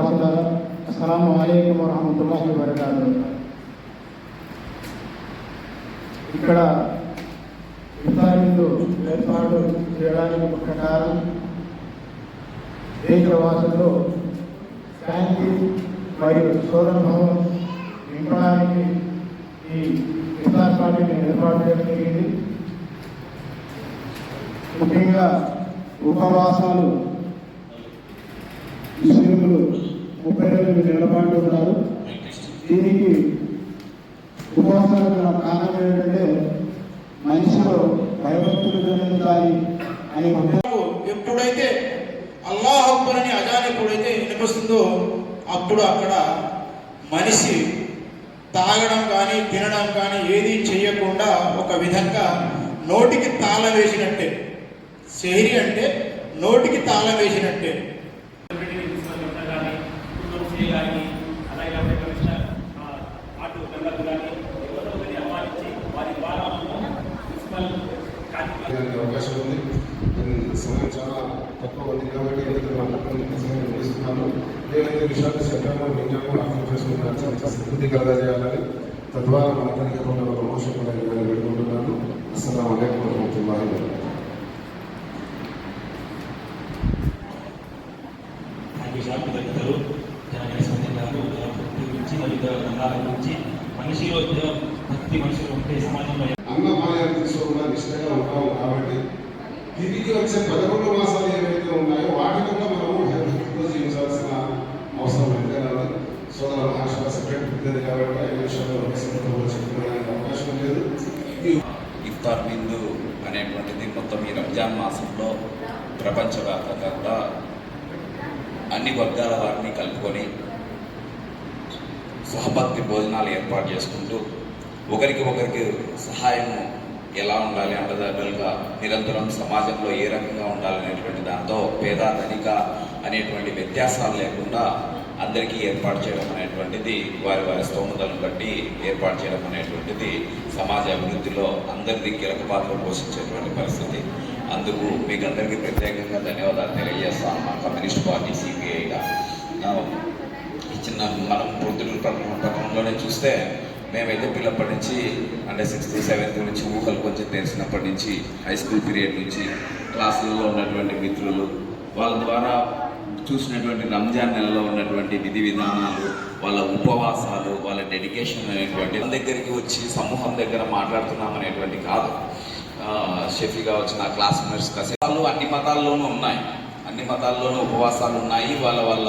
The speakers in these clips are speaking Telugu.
అస్సలం అయికం వరహమతుల్లాహి వబర్కాతు. ఇక్కడ ఇఫ్తార్ ఏర్పాటు చేయడానికి ఒక కారణం దేశవాసుల్లో శాంతి మరియు సోదరభావం నింపడానికి ఈ ఇఫ్తార్ పార్టీని ఏర్పాటు చేయడం జరిగింది. ముఖ్యంగా ఉపవాసాలు ముస్లింలు ముప్పై రోజులు నిలబడి ఉన్నారు. దీనికి ఉపవాసాలు కారణం ఏంటంటే మనిషిలో భయభక్తులు జరుగుతాయి అని ఎప్పుడైతే అల్లాహ్ అక్బర్ అని అజాన్ ఎప్పుడైతే వినిపిస్తుందో అప్పుడు అక్కడ మనిషి తాగడం కానీ తినడం కానీ ఏది చేయకుండా ఒక విధంగా నోటికి తాళం వేసినట్టే. శహరి అంటే నోటికి తాళం వేసినట్టే. చేయడానికి అవకాశం ఉంది. సమయం చాలా తక్కువ ఉంది కాబట్టి ఎందుకంటే మా సమయం ఏవైతే విషయాలు చెప్పామో విన్నామో అర్థం చేసుకున్నాను కలగా చేయాలని తద్వారా మన కలిగకుండా ఒక మోసం కూడా నేను వేడుకుంటున్నాను అస్సలం అయికం వరహమతుల్లాహి మనిషిలో భక్తి మనుషులు ఉంటే సమాజంలో నిష్ఠగా కాబట్టి తిరిగి వచ్చే పదకొండు మాసాలు ఏవైతే ఉన్నాయో వాటి కూడా మనము హెల్త్తో జీవించాల్సిన అవసరం ఎంతైనా ఉంది సోదర మహారాష్ట్ర సెక్రటరీ ఉంటుంది కాబట్టి ఐదు విషయాల్లో ఒక చెప్పుకోవడానికి అవకాశం లేదు. ఇఫ్తార్ బిందు అనేటువంటిది మొత్తం ఈ రంజాన్ మాసంలో ప్రపంచవ్యాప్తంగా అన్ని వర్గాల వారిని కలుపుకొని సహభక్తి భోజనాలు ఏర్పాటు చేసుకుంటూ ఒకరికి ఒకరికి సహాయము ఎలా ఉండాలి అండదండలుగా నిరంతరం సమాజంలో ఏ రకంగా ఉండాలనేటువంటి దాంతో పేద ధనిక అనేటువంటి వ్యత్యాసాలు లేకుండా అందరికీ ఏర్పాటు చేయడం అనేటువంటిది వారి వారి స్తోమతలను బట్టి ఏర్పాటు చేయడం అనేటువంటిది సమాజ అభివృద్ధిలో అందరిది కీలక పాత్ర పోషించేటువంటి పరిస్థితి. అందుకు మీకు అందరికీ ప్రత్యేకంగా ధన్యవాదాలు తెలియజేస్తాను. మా కమ్యూనిస్ట్ పార్టీ సిపిఐగా. చిన్న మనం పొద్దుటూరు పట్టణం పట్టణంలోనే చూస్తే మేమైతే పిల్లప్పటి నుంచి అంటే సిక్స్త్ సెవెంత్ నుంచి ఊహలు కొంచెం తెలిసినప్పటి నుంచి హై స్కూల్ పీరియడ్ నుంచి క్లాసులలో ఉన్నటువంటి మిత్రులు వాళ్ళ ద్వారా చూసినటువంటి రంజాన్ నెలలో ఉన్నటువంటి విధి విధానాలు వాళ్ళ ఉపవాసాలు వాళ్ళ డెడికేషన్ అనేటువంటి వాళ్ళ దగ్గరికి వచ్చి సమూహం దగ్గర మాట్లాడుతున్నాం అనేటువంటి కాదు. ఆ, షఫీగా వచ్చిన క్లాస్మేట్స్ వాళ్ళు అన్ని మతాల్లోనూ ఉన్నాయి. అన్ని మతాల్లోనూ ఉపవాసాలు ఉన్నాయి వాళ్ళ వాళ్ళ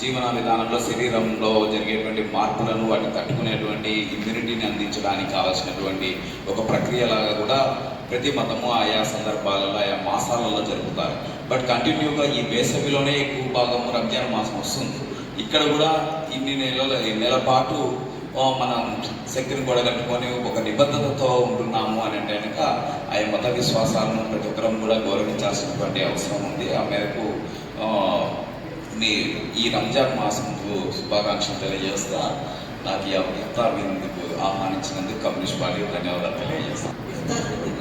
జీవన విధానంలో శరీరంలో జరిగేటువంటి మార్పులను వాటిని తట్టుకునేటువంటి ఇమ్యూనిటీని అందించడానికి కావాల్సినటువంటి ఒక ప్రక్రియలాగా కూడా ప్రతి మతము ఆయా సందర్భాలలో ఆయా మాసాలలో జరుపుతారు. బట్ కంటిన్యూగా ఈ వేసవిలోనే ఎక్కువ భాగం రంజాన్ మాసం వస్తుంది. ఇక్కడ కూడా ఇన్ని నెలల ఈ నెల పాటు మనం శక్తిని కూడగట్టుకొని ఒక నిబద్ధతతో ఉంటున్నాము అని అంటే కనుక ఆ మత విశ్వాసాలను ప్రతి ఒక్కరం కూడా గౌరవించాల్సినటువంటి అవసరం ఉంది. ఆ మేరకు మీ ఈ రంజాన్ మాసంకు శుభాకాంక్షలు తెలియజేస్తా. నాకు ఈ ఇఫ్తార్ విందుకు ఆహ్వానించినందుకు కమ్యూనిస్ట్ పార్టీ ధన్యవాదాలు తెలియజేస్తాను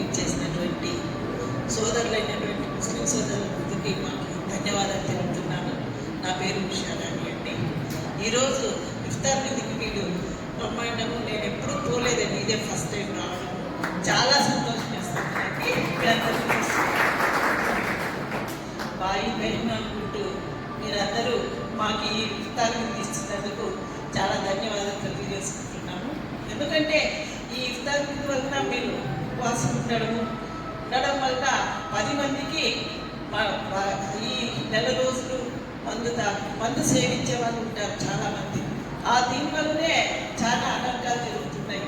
ఇచ్చేసినటువంటి సోదరులైనటువంటి ముస్లిం సోదరులందరికీ మాకు ధన్యవాదాలు తెలుపుతున్నాను. నా పేరు విషయాలని అండి. ఈరోజు ఇఫ్తార్ విధికి మీరు బ్రహ్మాండము నేను ఎప్పుడూ పోలేదండి ఇదే ఫస్ట్ టైం రావడం. చాలా సంతోషం చేస్తాను బాయి బహిమ అనుకుంటూ మీరందరూ మాకు ఈ ఇఫ్తార్ని విందు ఇచ్చినందుకు చాలా ధన్యవాదాలు తెలియజేసుకుంటున్నాము. ఎందుకంటే ఈ ఇఫ్తార్ వలన మీరు ఉపవాసం ఉండడము ఉండడం వల్ల పది మందికి ఈ నెల రోజులు మందు తా మందు సేవించే వాళ్ళు ఉంటారు చాలామంది. ఆ దీని వల్లనే చాలా అనర్థాలు జరుగుతున్నాయి.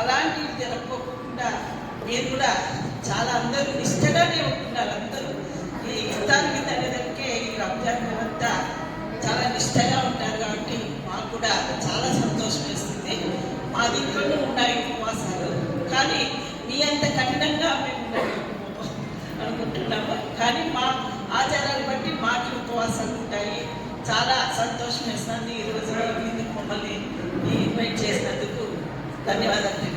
అలాంటివి జరగకోకుండా మీరు కూడా చాలా అందరూ నిష్టగానే ఉంటున్నారు అందరూ. ఈ ఇఫ్తార్ మీద ఈ రంజాన్ అంతా చాలా నిష్టగా ఉంటారు కాబట్టి మాకు కూడా చాలా సంతోషం వేస్తుంది. మా దీంట్లోనూ ఉన్నాయి ఉపవాసాలు. కానీ మీ అంత కఠినంగా మేము అనుకుంటున్నాము. కానీ మా ఆచారాలు బట్టి మాకు ఉపవాసాలు ఉంటాయి. చాలా సంతోషం వేస్తుంది ఈరోజు ఈ ఇన్వైట్ చేసినందుకు ధన్యవాదాలు.